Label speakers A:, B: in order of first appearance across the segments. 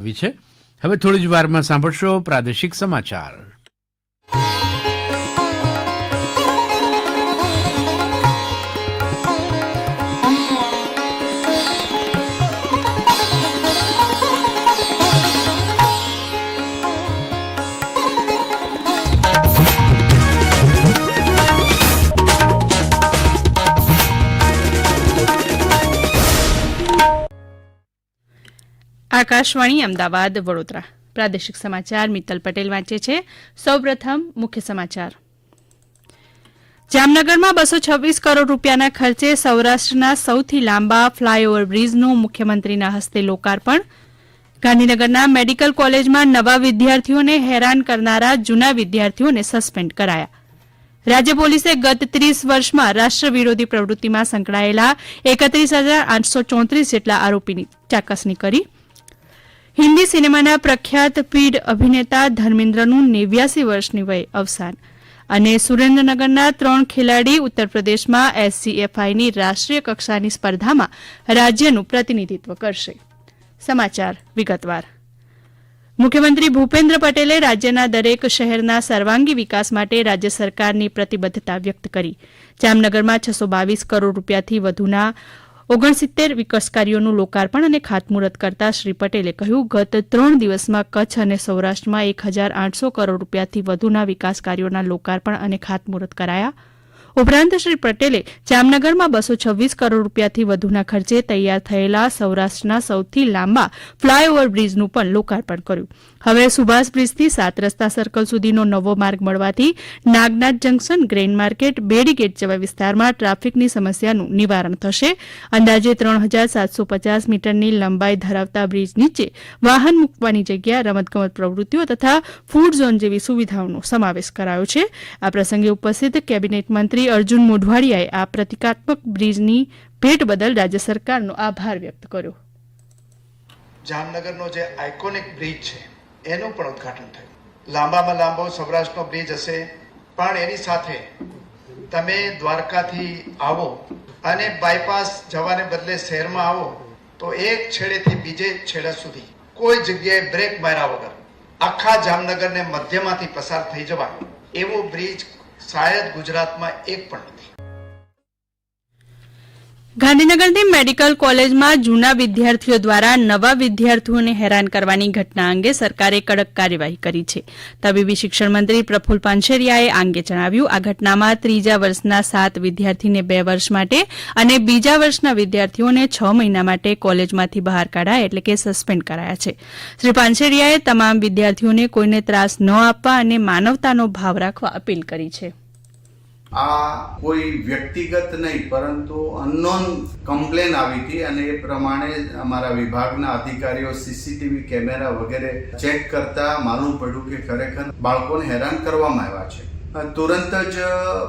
A: આવી છે હવે થોડી જ વારમાં સાંભળશો પ્રાદેશિક સમાચાર
B: આકાશવાણી અમદાવાદ વડોદરા પ્રાદેશિક સમાચાર મિત્તલ પટેલ વાંચે છે સૌપ્રથમ મુખ્ય સમાચાર જામનગરમાં બસો છવ્વીસ કરોડ રૂપિયાના ખર્ચે સૌરાષ્ટ્રના સૌથી લાંબા ફ્લાયઓવર બ્રિજનું મુખ્યમંત્રીના હસ્તે લોકાર્પણ ગાંધીનગરના મેડિકલ કોલેજમાં નવા વિદ્યાર્થીઓને હેરાન કરનારા જૂના વિદ્યાર્થીઓને સસ્પેન્ડ કરાયા રાજ્ય પોલીસે ગત ત્રીસ વર્ષમાં રાષ્ટ્ર વિરોધી પ્રવૃત્તિમાં સંકળાયેલા એકત્રીસ હજાર આઠસો ચોત્રીસ જેટલા આરોપીની ચાકસણી કરી હિન્દી સિનેમાના પ્રખ્યાત પીઢ અભિનેતા ધર્મેન્દ્રનું નેવ્યાસી વર્ષની વય અવસાન અને સુરેન્દ્રનગરના ત્રણ ખેલાડી ઉત્તરપ્રદેશમાં એસસીએફઆઈની રાષ્ટ્રીય કક્ષાની સ્પર્ધામાં રાજ્યનું પ્રતિનિધિત્વ કરશે સમાચાર વિગતવાર મુખ્યમંત્રી ભૂપેન્દ્ર પટેલે રાજ્યના દરેક શહેરના સર્વાંગી વિકાસ માટે રાજ્ય સરકારની પ્રતિબદ્ધતા વ્યક્ત કરી જામનગરમાં છસો બાવીસ કરોડ રૂપિયાથી વધુના ઓગણસિત્તેર વિકાસકાર્યોનું લોકાર્પણ અને ખાતમુહૂર્ત કરતા શ્રી પટેલે કહ્યું ગત ત્રણ દિવસમાં કચ્છ અને સૌરાષ્ટ્રમાં એક હજાર આઠસો કરોડ રૂપિયાથી વધુના વિકાસ કાર્યોના લોકાર્પણ અને ખાતમુહૂર્ત કરાયા ઉપરાંત શ્રી પટેલે જામનગરમાં બસો છવ્વીસ કરોડ રૂપિયાથી વધુના ખર્ચે તૈયાર થયેલા સૌરાષ્ટ્રના સૌથી લાંબા ફ્લાયઓવર બ્રિજનું પણ લોકાર્પણ કર્યું હવે સુભાષ બ્રિજથી સાત રસ્તા સર્કલ સુધીનો નવો માર્ગ મળવાથી Nagnath junction grain market Bedigate જેવા વિસ્તારમાં ટ્રાફિકની સમસ્યાનું નિવારણ થશે અંદાજે ત્રણ હજાર સાતસો પચાસ મીટરની લંબાઈ ધરાવતા બ્રિજ નીચે વાહન મૂકવાની જગ્યા રમતગમત પ્રવૃત્તિઓ તથા ફૂડ ઝોન જેવી સુવિધાઓનો સમાવેશ કરાયો છે આ પ્રસંગે ઉપસ્થિત કેબિનેટ મંત્રી અર્જુન મોઢવાડિયાએ આ પ્રતિકાત્મક બ્રિજની ભેટ બદલ રાજ્ય સરકારનો આભાર વ્યક્ત કર્યો
C: જામનગરનો જે આઇકોનિક બ્રિજ છે એનું પણ ઉદઘાટન થયું લાંબામાં લાંબો સૌરાષ્ટ્રનો બ્રિજ હશે પણ એની સાથે તમે દ્વારકાથી આવો અને બાયપાસ જવાને બદલે શહેરમાં આવો તો એક છેડેથી બીજે છેડા સુધી કોઈ જગ્યાએ બ્રેક માર્યા વગર આખા જામનગરને મધ્યમાંથી પસાર થઈ જવાય એવો બ્રિજ શાયદ ગુજરાતમાં એક પણ નથી
B: ગાંધીનગરની મેડિકલ કોલેજમાં જૂના વિદ્યાર્થીઓ દ્વારા નવા વિદ્યાર્થીઓને હેરાન કરવાની ઘટના અંગે સરકારે કડક કાર્યવાહી કરી છે તબીબી શિક્ષણ મંત્રી પ્રફુલ પાનશેરિયાએ આ અંગે જણાવ્યું આ ઘટનામાં ત્રીજા વર્ષના સાત વિદ્યાર્થીને બે વર્ષ માટે અને બીજા વર્ષના વિદ્યાર્થીઓને છ મહિના માટે કોલેજમાંથી બહાર કાઢાય એટલે કે સસ્પેન્ડ કરાયા છે શ્રી પાનશેરિયાએ તમામ વિદ્યાર્થીઓને કોઈને ત્રાસ ન આપવા અને માનવતાનો ભાવ રાખવા અપીલ કરી છે
D: આ કોઈ વ્યક્તિગત નહીં પરંતુ અનનોન કમ્પ્લેન આવી હતી અને એ પ્રમાણે અમારા વિભાગના અધિકારીઓ સીસીટીવી કેમેરા વગેરે ચેક કરતા માલુમ પડ્યું કે ખરેખર બાળકોને હેરાન કરવામાં આવ્યા છે તુરંત જ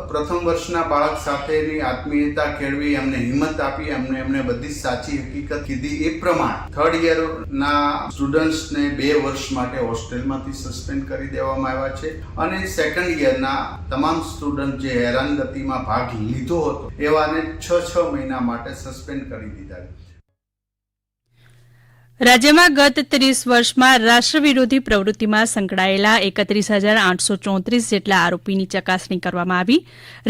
D: પ્રથમ વર્ષના બાળક સાથેની આત્મીયતા કેળવી એમને હિંમત આપી એમને એમને બધી સાચી હકીકત કીધી એ પ્રમાણે થર્ડ યરના સ્ટુડન્ટ્સને બે વર્ષ માટે હોસ્ટેલમાંથી સસ્પેન્ડ કરી દેવામાં આવ્યા છે અને સેકન્ડ યરના તમામ સ્ટુડન્ટ જે હેરાનગતિમાં ભાગ લીધો હતો એવાને છ છ મહિના માટે સસ્પેન્ડ કરી દીધા
B: રાજ્યમાં ગત ત્રીસ વર્ષમાં રાષ્ટ્ર વિરોધી પ્રવૃત્તિમાં સંકળાયેલા એકત્રીસ હજાર આઠસો ચોત્રીસ જેટલા આરોપીની ચકાસણી કરવામાં આવી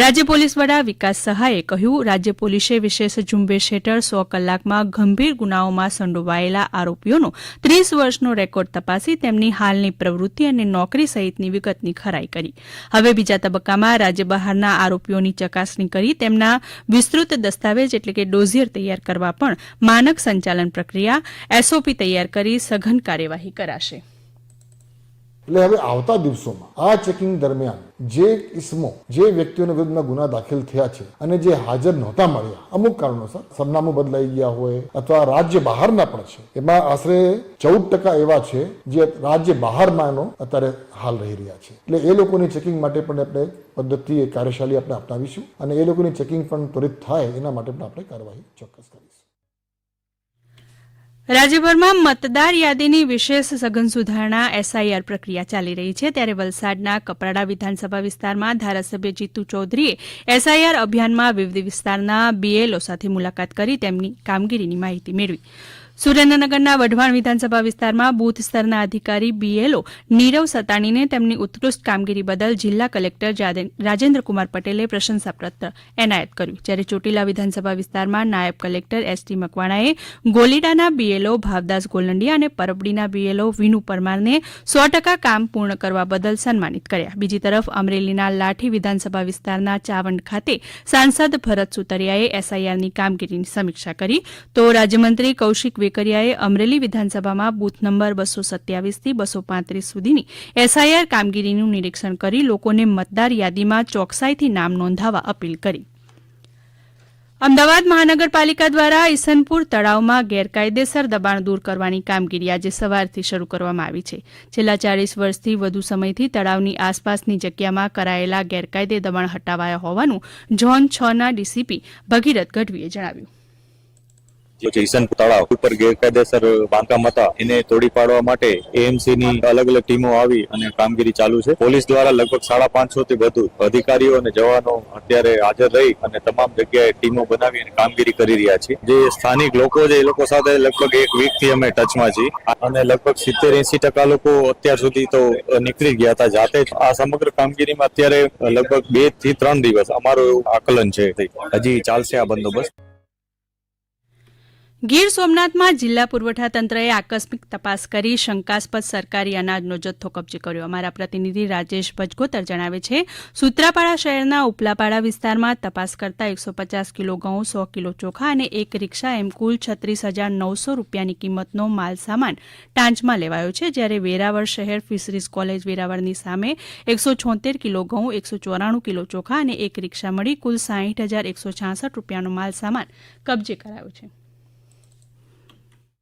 B: રાજ્ય પોલીસ વડા વિકાસ સહાયે કહ્યું રાજ્ય પોલીસે વિશેષ ઝુંબેશ હેઠળ સો કલાકમાં ગંભીર ગુનાઓમાં સંડોવાયેલા આરોપીઓનો ત્રીસ વર્ષનો રેકોર્ડ તપાસી તેમની હાલની પ્રવૃત્તિ અને નોકરી સહિતની વિગતની ખરાઈ કરી હવે બીજા તબક્કામાં રાજ્ય બહારના આરોપીઓની ચકાસણી કરી તેમના વિસ્તૃત દસ્તાવેજ એટલે કે ડોઝિયર તૈયાર કરવા પણ માનક સંચાલન પ્રક્રિયા એસઓ એસઓપી તૈયાર કરી સઘન કાર્યવાહી કરાશે
E: એટલે હવે આવતા દિવસોમાં આ ચેકિંગ દરમિયાન જે ઇસમો જે વ્યક્તિઓના વિરુદ્ધમાં ગુના દાખલ થયા છે અને જે હાજર નહોતા મળ્યા અમુક કારણોસર સરનામું બદલાઈ ગયા હોય અથવા રાજ્ય બહારના પણ છે એમાં આશરે ચૌદ ટકા એવા છે જે રાજ્ય બહારમાંનો અત્યારે હાલ રહી રહ્યા છે એટલે એ લોકોની ચેકિંગ માટે પણ આપણે પદ્ધતિ કાર્યશાળી આપણે અપનાવીશું અને એ લોકોની ચેકિંગ પણ ત્વરિત થાય એના માટે પણ આપણે કાર્યવાહી ચોક્કસ કરીશું
B: રાજ્યભરમાં મતદાર યાદીની વિશેષ સઘન સુધારણા એસઆઈઆર પ્રક્રિયા ચાલી રહી છે ત્યારે વલસાડના કપરાડા વિધાનસભા વિસ્તારમાં ધારાસભ્ય જીતુ ચૌધરીએ એસઆઈઆર અભિયાનમાં વિવિધ વિસ્તારના બીએલઓ સાથે મુલાકાત કરી તેમની કામગીરીની માહિતી મેળવી સુરેન્દ્રનગરના વઢવાણ વિધાનસભા વિસ્તારમાં બુથ સ્તરના અધિકારી બીએલઓ નીરવ સતાણીને તેમની ઉત્કૃષ્ટ કામગીરી બદલ જિલ્લા કલેક્ટર રાજેન્દ્રકુમાર પટેલે પ્રશંસાપત્ર એનાયત કર્યું જ્યારે ચોટીલા વિધાનસભા વિસ્તારમાં નાયબ કલેક્ટર એસટી મકવાણાએ ગોલીડાના બીએલઓ ભાવદાસ ગોલંડીયા અને પરબડીના બીએલઓ વિનુ પરમારને સો ટકા કામ પૂર્ણ કરવા બદલ સન્માનિત કર્યા બીજી તરફ અમરેલીના લાઠી વિધાનસભા વિસ્તારના ચાવંડ ખાતે સાંસદ ભરત સુતરિયાએ એસઆઈઆરની કામગીરીની સમીક્ષા કરી તો રાજ્યમંત્રી કૌશિક વેકરિયાએ અમરેલી વિધાનસભામાં બુથ નંબર બસો સત્યાવીસથી બસો પાંત્રીસ સુધીની એસઆઈઆર કામગીરીનું નિરીક્ષણ કરી લોકોને મતદાર યાદીમાં ચોકસાઈથી નામ નોંધાવવા અપીલ કરી અમદાવાદ મહાનગરપાલિકા દ્વારા ઈસનપુર તળાવમાં ગેરકાયદેસર દબાણ દૂર કરવાની કામગીરી આજે સવારથી શરૂ કરવામાં આવી છે છેલ્લા ચાલીસ વર્ષથી વધુ સમયથી તળાવની આસપાસની જગ્યામાં કરાયેલા ગેરકાયદે દબાણ હટાવાયા હોવાનું ઝોન છ ના ડીસીપી ભગીરથ ગઢવીએ જણાવ્યું
F: જે ઈસનપુર તળાવ ઉપર ગેરકાયદેસર બાંધકામ હતા એને તોડી પાડવા માટે એએમસી ની અલગ અલગ ટીમો આવી અને કામગીરી ચાલુ છે પોલીસ દ્વારા લગભગ સાડા પાંચસો થી વધુ અધિકારીઓ અને જવાનો અત્યારે હાજર રહી અને તમામ જગ્યાએ ટીમો બનાવી અને કામગીરી કરી રહ્યા છે જે સ્થાનિક લોકો છે એ લોકો સાથે લગભગ એક વીક થી અમે ટચમાં છીએ અને લગભગ સિત્તેર એસી ટકા લોકો અત્યાર સુધી તો નીકળી ગયા હતા જાતે જ આ સમગ્ર કામગીરીમાં અત્યારે લગભગ બે થી ત્રણ દિવસ અમારું આકલન છે હજી ચાલશે આ બંદોબસ્ત
B: ગીર સોમનાથમાં જિલ્લા પુરવઠા તંત્રએ આકસ્મિક તપાસ કરી શંકાસ્પદ સરકારી અનાજનો જથ્થો કબજે કર્યો અમારા પ્રતિનિધિ રાજેશ ભજગોતર જણાવે છે સૂત્રાપાડા શહેરના ઉપલાપાડા વિસ્તારમાં તપાસ કરતા એકસો પચાસ કિલો ઘઉં સો કિલો ચોખા અને એક રિક્ષા એમ કુલ છત્રીસ હજાર નવસો રૂપિયાની કિંમતનો માલ સામાન ટાંચમાં લેવાયો છે જ્યારે વેરાવળ શહેર ફિશરીઝ કોલેજ વેરાવળની સામે એકસો છોતેર કિલો ઘઉં એકસો ચોરાણું કિલો ચોખા અને એક રિક્ષા મળી કુલ સાહીઠ હજાર એકસો છાસઠ રૂપિયાનો માલ સામાન કબજે કરાયો છે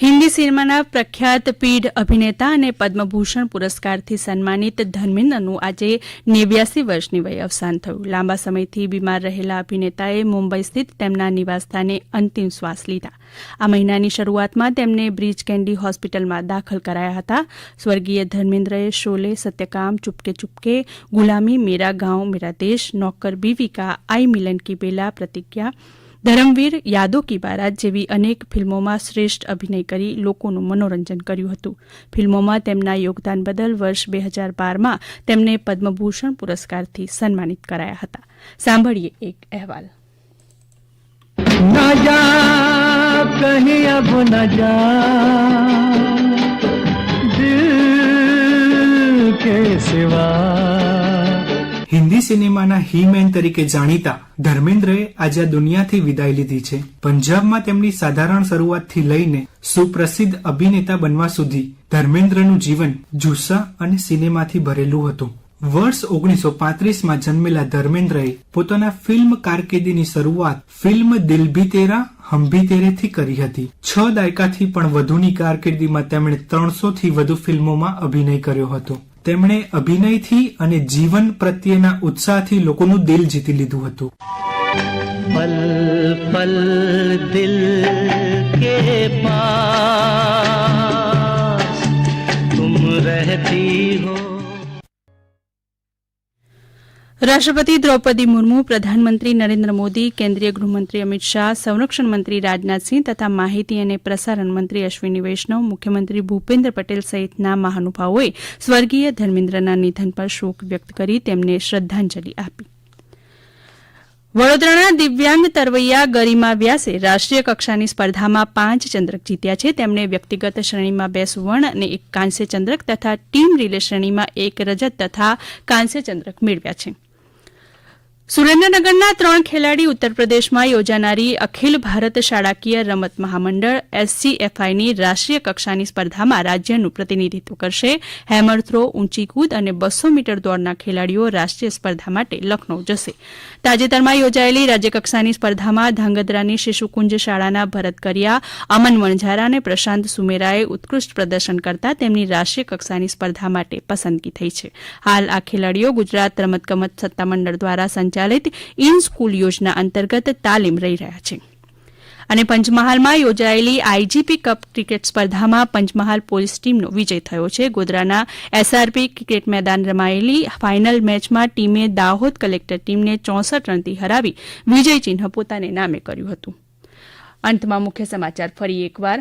B: હિન્દી સિનેમાના પ્રખ્યાત પીઢ અભિનેતા અને પદ્મભૂષણ પુરસ્કારથી સન્માનિત ધર્મેન્દ્રનું આજે નેવ્યાસી વર્ષની વય અવસાન થયું લાંબા સમયથી બીમાર રહેલા અભિનેતાએ મુંબઈ સ્થિત તેમના નિવાસસ્થાને અંતિમ શ્વાસ લીધા આ મહિનાની શરૂઆતમાં તેમને બ્રિજ કેન્ડી હોસ્પિટલમાં દાખલ કરાયા હતા સ્વર્ગીય ધર્મેન્દ્રએ શોલે સત્યકામ ચૂપકે ચૂપકે ગુલામી મેરા ગાંવ મેરા દેશ નોકર બીવિકા આઈ મિલન કી બેલા પ્રતિજ્ઞા ધરમવીર યાદો કી બારાત જેવી અનેક ફિલ્મોમાં શ્રેષ્ઠ અભિનય કરી લોકોનું મનોરંજન કર્યું હતું ફિલ્મોમાં તેમના યોગદાન બદલ વર્ષ બે હજાર બારમાં તેમને પદ્મભૂષણ પુરસ્કારથી સન્માનિત કરાયા હતા સાંભળીએ એક અહેવાલ
G: कहीं
H: હિન્દી સિનેમાના હીમેન તરીકે જાણીતા ધર્મેન્દ્રએ આજે આ દુનિયાથી વિદાય લીધી છે પંજાબમાં તેમની સાધારણ શરૂઆતથી લઈને સુપ્રસિદ્ધ અભિનેતા બનવા સુધી ધર્મેન્દ્રનું જીવન જુસ્સા અને સિનેમાથી ભરેલું હતું વર્ષ ઓગણીસો પાંત્રીસમાં જન્મેલા ધર્મેન્દ્રએ પોતાના ફિલ્મ કારકિર્દીની શરૂઆત ફિલ્મ દિલ ભી તેરા હમ ભી તેરેથી કરી હતી છ દાયકાથી પણ વધુની કારકિર્દીમાં તેમણે ત્રણસોથી વધુ ફિલ્મોમાં અભિનય કર્યો હતો તેમણે અભિનયથી અને જીવન પ્રત્યેના ઉત્સાહથી લોકોનું દિલ જીતી લીધું હતું
I: પલ પલ દિલ કે પાસ તુમ રહેતી હો
B: રાષ્ટ્રપતિ દ્રૌપદી મુર્મુ પ્રધાનમંત્રી નરેન્દ્ર મોદી કેન્દ્રીય ગૃહમંત્રી અમિત શાહ સંરક્ષણ મંત્રી રાજનાથસિંહ તથા માહિતી અને પ્રસારણ મંત્રી અશ્વિની વૈષ્ણવ મુખ્યમંત્રી ભૂપેન્દ્ર પટેલ સહિતના મહાનુભાવોએ સ્વર્ગીય ધર્મેન્દ્રના નિધન પર શોક વ્યક્ત કરી તેમને શ્રદ્ધાંજલિ આપી વડોદરાના દિવ્યાંગ તરવૈયા ગરિમા વ્યાસે રાષ્ટ્રીય કક્ષાની સ્પર્ધામાં પાંચ ચંદ્રક જીત્યા છે તેમણે વ્યક્તિગત શ્રેણીમાં બે સુવર્ણ અને એક કાંસ્ય ચંદ્રક તથા ટીમ રિલે શ્રેણીમાં એક રજત તથા કાંસ્ય ચંદ્રક મેળવ્યા છે સુરેન્દ્રનગરના ત્રણ ખેલાડી ઉત્તર યોજાનારી અખિલ ભારત શાળાકીય રમત મહામંડળ એસસીએફઆઈની રાષ્ટ્રીય કક્ષાની સ્પર્ધામાં રાજ્યનું પ્રતિનિધિત્વ કરશે હેમર થ્રો ઊંચી કૂદ અને બસો મીટર દોડના ખેલાડીઓ રાષ્ટ્રીય સ્પર્ધા માટે લખનૌ જશે તાજેતરમાં યોજાયેલી રાજ્યકક્ષાની સ્પર્ધામાં ધાંગધ્રાની શિશુકુંજ શાળાના ભરત કરિયા અમન વણઝારા અને પ્રશાંત સુમેરાએ ઉત્કૃષ્ટ પ્રદર્શન કરતા તેમની રાષ્ટ્રીય કક્ષાની સ્પર્ધા માટે પસંદગી થઈ છે હાલ આ ખેલાડીઓ ગુજરાત રમતગમત સત્તામંડળ દ્વારા સંચાલિત સંચાલિત ઇન સ્કૂલ યોજના અંતર્ગત તાલીમ લઈ રહ્યા છે અને પંચમહાલમાં યોજાયેલી આઈજીપી કપ ક્રિકેટ સ્પર્ધામાં પંચમહાલ પોલીસ ટીમનો વિજય થયો છે ગોધરાના એસઆરપી ક્રિકેટ મેદાન રમાયેલી ફાઇનલ મેચમાં ટીમે દાહોદ કલેક્ટર ટીમને ચોસઠ રનથી હરાવી વિજય ચિહ્ન પોતાને નામે કર્યું હતું અંતમાં મુખ્ય સમાચાર ફરી એકવાર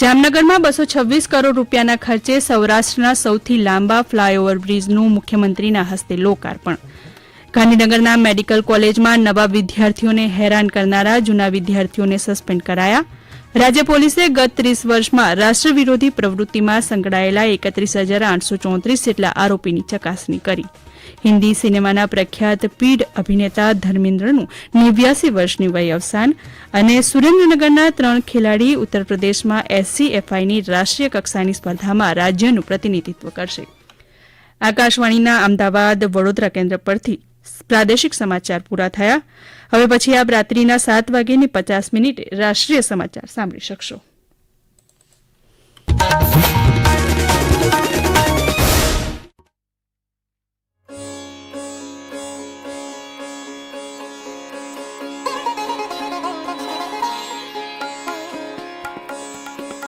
B: જામનગરમાં બસો છવ્વીસ કરોડ રૂપિયાના ખર્ચે સૌરાષ્ટ્રના સૌથી લાંબા ફ્લાયઓવર બ્રિજનું મુખ્યમંત્રીના હસ્તે લોકાર્પણ ગાંધીનગરના મેડિકલ કોલેજમાં નવા વિદ્યાર્થીઓને હેરાન કરનારા જૂના વિદ્યાર્થીઓને સસ્પેન્ડ કરાયા રાજ્ય પોલીસે ગત ત્રીસ વર્ષમાં રાષ્ટ્ર વિરોધી પ્રવૃત્તિમાં સંકળાયેલા એકત્રીસ હજાર આઠસો ચોત્રીસ જેટલા આરોપીની ચકાસણી કરી હિન્દી સિનેમાના પ્રખ્યાત પીઢ અભિનેતા ધર્મેન્દ્રનું નેવ્યાસી વર્ષની વય અવસાન અને સુરેન્દ્રનગરના ત્રણ ખેલાડી ઉત્તર એસસીએફઆઈની રાષ્ટ્રીય કક્ષાની સ્પર્ધામાં રાજ્યનું પ્રતિનિધિત્વ કરશે આકાશવાણીના અમદાવાદ વડોદરા કેન્દ્ર પરથી પ્રાદેશિક સમાચાર પૂરા થયા હવે પછી આપ રાત્રિના સાત વાગ્યાની પચાસ મિનિટે રાષ્ટ્રીય સમાચાર સાંભળી શકશો